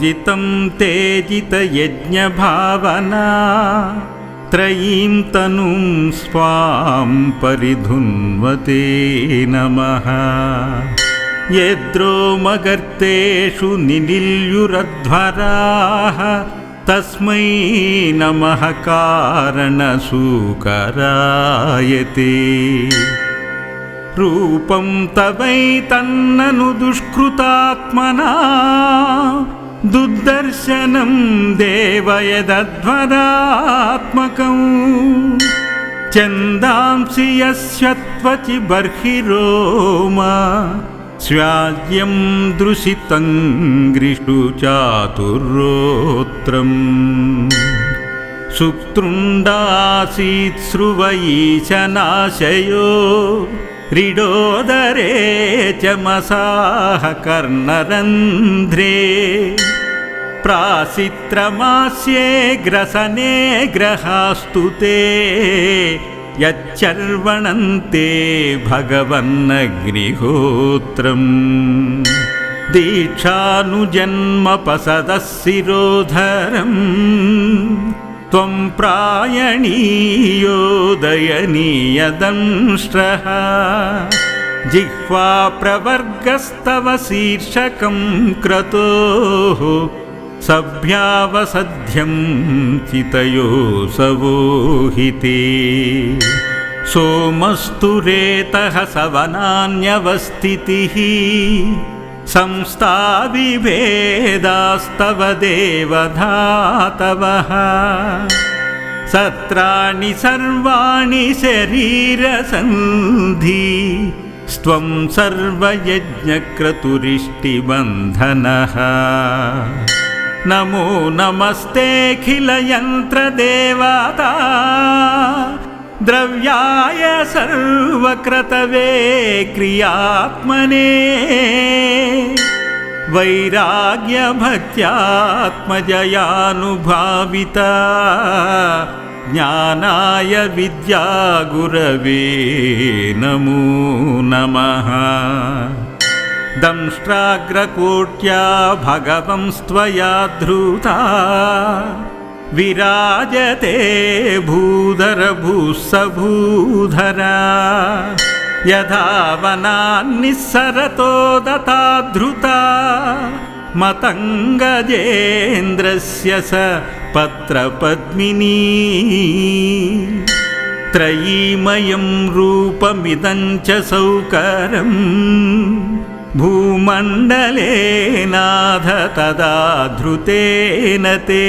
जितं तेजितयज्ञभावना त्रयीं तनुं स्वां परिधुन्वते नमः। यद्रोमगर्तेषु निनिल्युरध्वराः तस्मै नमः कारणसूकरायते रूपं तवैतन्ननु दुष्कृतात्मना। दुर्दर्शनं देव यदध्वरात्मकम्। चन्दांसि यस्य त्वचि बर्हिरोमा स्वाद्यं दृशितं ग्रिषु चातुरोत्रम् सुतृण्डासीत् रिडोदरे चमसाः कर्णरन्ध्रे। प्रासित्रमास्ये ग्रसने ग्रहास्तु ते। यच्चर्वणन्ते भगवन्नग्निहोत्रम्। दीक्षानुजन्मपसदः शिरोधरम् त्वं प्रायणीयोदयनीयदंष्ट्रः। जिह्वा प्रवर्गस्तव शीर्षकं क्रतोः। सभ्यावसध्यं चितयोऽसवोहिते। सोमस्तु रेतः सवनान्यवस्थितिः संस्थाविभेदास्तव देवधातवः। सत्राणि सर्वाणि शरीरसन्धि स्त्वं सर्वयज्ञक्रतुरिष्टिबन्धनः। नमो नमस्तेऽखिलयन्त्रदेवता द्रव्याय सर्वक्रतवे क्रियात्मने। वैराग्यभक्त्यात्मजयानुभाविता ज्ञानाय विद्यागुरवे नमो नमः। दंष्ट्राग्रकोट्या भगवंस्त्वया धृता विराजते भूधरभूस्सभूधरा यथा वनान्निस्सरतो दता धृता मतङ्गजेन्द्रस्य स पत्रपद्मिनी। त्रयीमयं रूपमिदं च सौकरम् भूमण्डले नाथ तदा धृतेन ते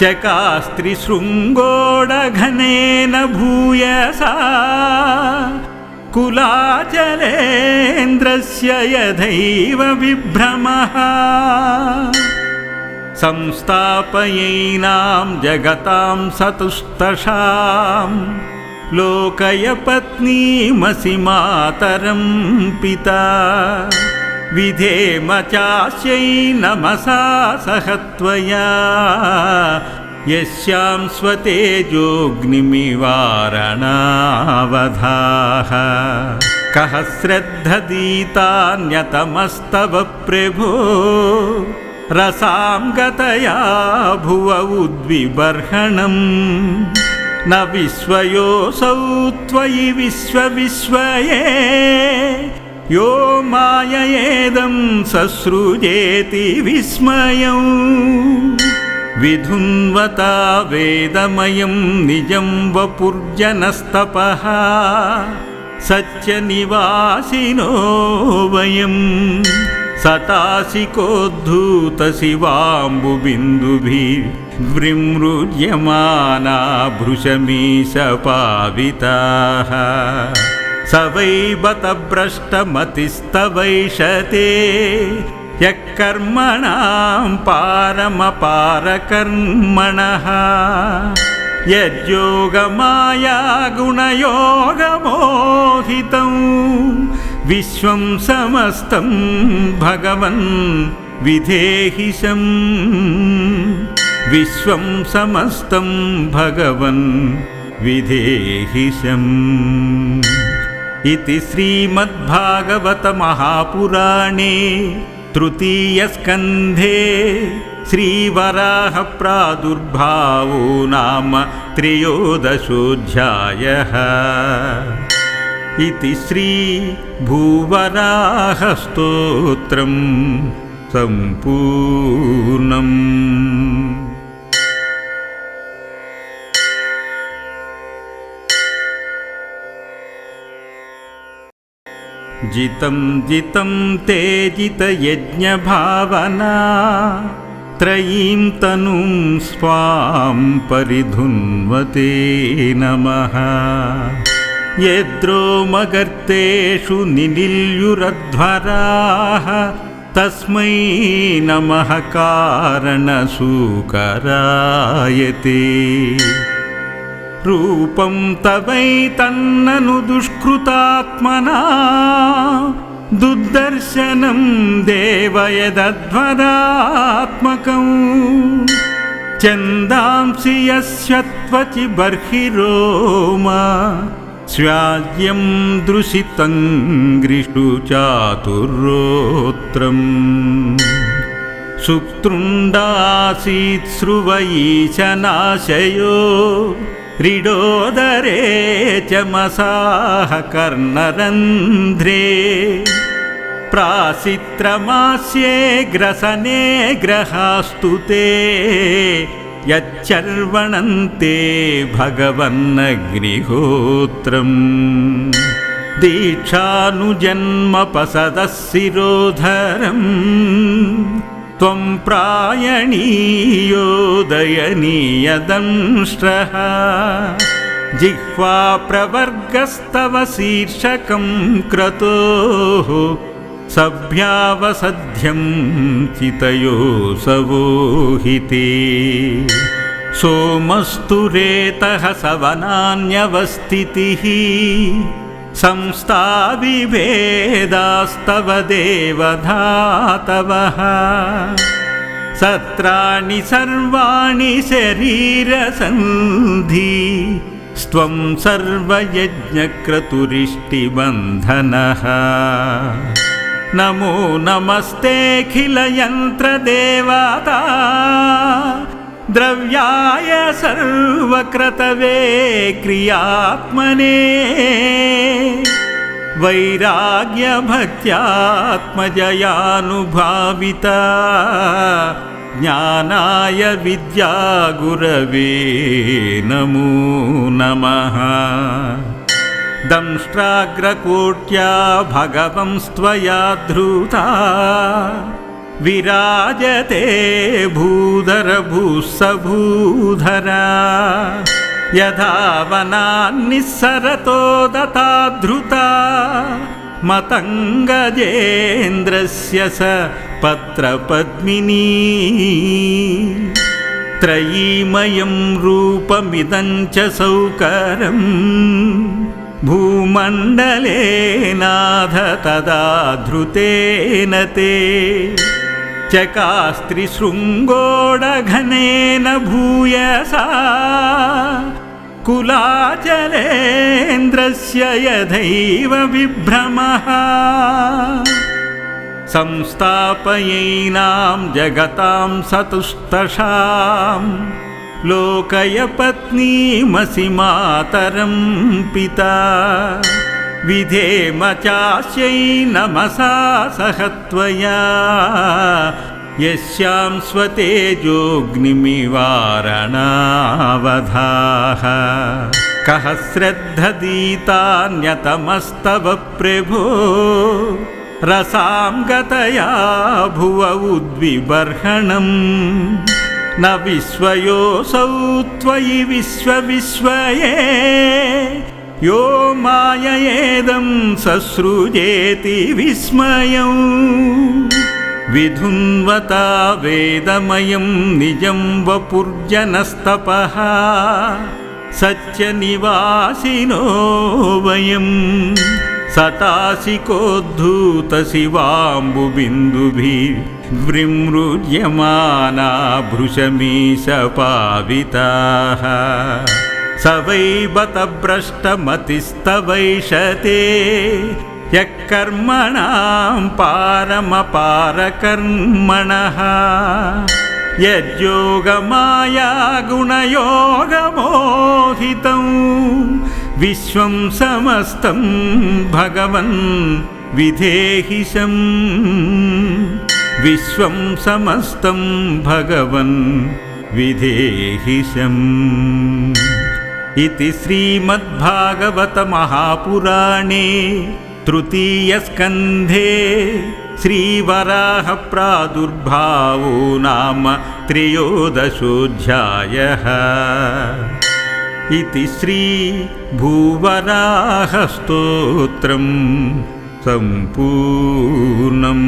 चकास्त्रिशृङ्गोडघनेन भूयसा। कुलाचलेन्द्रस्य यथैव विभ्रमः। संस्थापयैनां जगतां सतुस्तशाम् लोकयपत्नीमसि मातरं पिता विधेम चास्यै नमसा सह त्वया यस्यां स्वतेजोऽग्निमिवारणावधाः। कः श्रद्धदीतान्यतमस्तव प्रभो। रसां गतया भुव उद्विबर्हणम्। न विश्वयोऽसौ त्वयि विश्वविश्वये यो माययेदं ससृजेति विस्मयम् विधुन्वता वेदमयं निजं वपुर्जनस्तपः। सत्यनिवासिनो वयं। सताशिकोद्धूतशिवाम्बुबिन्दुभिर्वृमृज्यमाना भृशमीशपाविताः स वै बत भ्रष्टमतिस्तवैषते यः कर्मणां पारमपारकर्मणः यज्योगमाया गुणयोगमोहितं विश्वं समस्तं भगवन् विधेहिशम् विश्वं समस्तं भगवन् विधेहिशम् इति श्रीमद्भागवतमहापुराणे तृतीयस्कन्धे श्रीवराहप्रादुर्भावो नाम त्रयोदशोऽध्यायः। इति श्रीभूवराहस्तोत्रम् सम्पूर्णम् जितं जितं ते जितयज्ञभावना त्रयीं तनुं स्वां परिधुन्वते नमः। यद्रोमगर्तेषु निनिल्युरध्वराः तस्मै नमः कारणसूकरायते रूपं तवैतन्ननु दुष्कृतात्मना। दुर्दर्शनं देवयदध्वरात्मकम् चन्दांसि यस्य त्वचि बर्हिरोमा स्वाद्यं दृशितं ग्रिषु चातुरोत्रम् सुतृण्डासीत् स्रुवैशनाशयो क्रीडोदरे चमसाः कर्णरन्ध्रे। प्रासित्रमास्ये ग्रसने ग्रहास्तु ते यच्चर्वणन्ते भगवन्नग्निहोत्रम्। दीक्षानुजन्मपसदः शिरोधरम् त्वं प्रायणीयोदयनीयदंष्ट्रः। जिह्वा प्रवर्गस्तव शीर्षकं क्रतोः। सभ्यावसध्यं चितयोऽसवोहिते। सोमस्तु रेतः सवनान्यवस्थितिः संस्थाविभेदास्तव देवधातवः। सत्राणि सर्वाणि शरीरसन्धि स्त्वं सर्वयज्ञक्रतुरिष्टिबन्धनः। नमो नमस्तेऽखिलयन्त्रदेवता द्रव्याय सर्वक्रतवे क्रियात्मने। वैराग्यभक्त्यात्मजयानुभाविता ज्ञानाय विद्यागुरवे नमो नमः। दंष्ट्राग्रकोट्या भगवंस्त्वया धृता विराजते भूधरभूः स भूधरा यथा वनान्निःसरतो दता धृता मतङ्गजेन्द्रस्य स पत्रपद्मिनी। त्रयीमयं रूपमिदं च सौकरम् भूमण्डलेनाथ तदा धृतेन ते चकास्त्रिशृङ्गोडघनेन भूयसा। कुलाचलेन्द्रस्य यथैव विभ्रमः। संस्थापयैनां जगतां सतुस्तषाम् लोकयपत्नीमसि मातरं पिता विधेम चास्यै नमसा सह त्वया यस्यां स्वतेजोऽग्निमिवारणावधाः। कः श्रद्धदीतान्यतमस्तव प्रभो। रसां गतया भुव उद्विबर्हणम्। न विश्वयोऽसौ त्वयि विश्वविश्वये यो माययेदं ससृजेति विस्मयम् विधुन्वता वेदमयं निजं वपुर्जनस्तपः। सत्यनिवासिनो वयं। सताशिकोद्धूतशिवाम्बुबिन्दुभिर्वृमृज्यमाना भृशमीशपाविताः स वै बत भ्रष्टमतिस्तवैषते यः कर्मणां पारमपारकर्मणः यज्योगमायागुणयोगमोहितं विश्वं समस्तं भगवन् विधेहिशम् विश्वं समस्तं भगवन् विधेहिशम् इति श्रीमद्भागवतमहापुराणे तृतीयस्कन्धे श्रीवराहप्रादुर्भावो नाम त्रयोदशोऽध्यायः। इति श्रीभूवराहस्तोत्रम् सम्पूर्णम्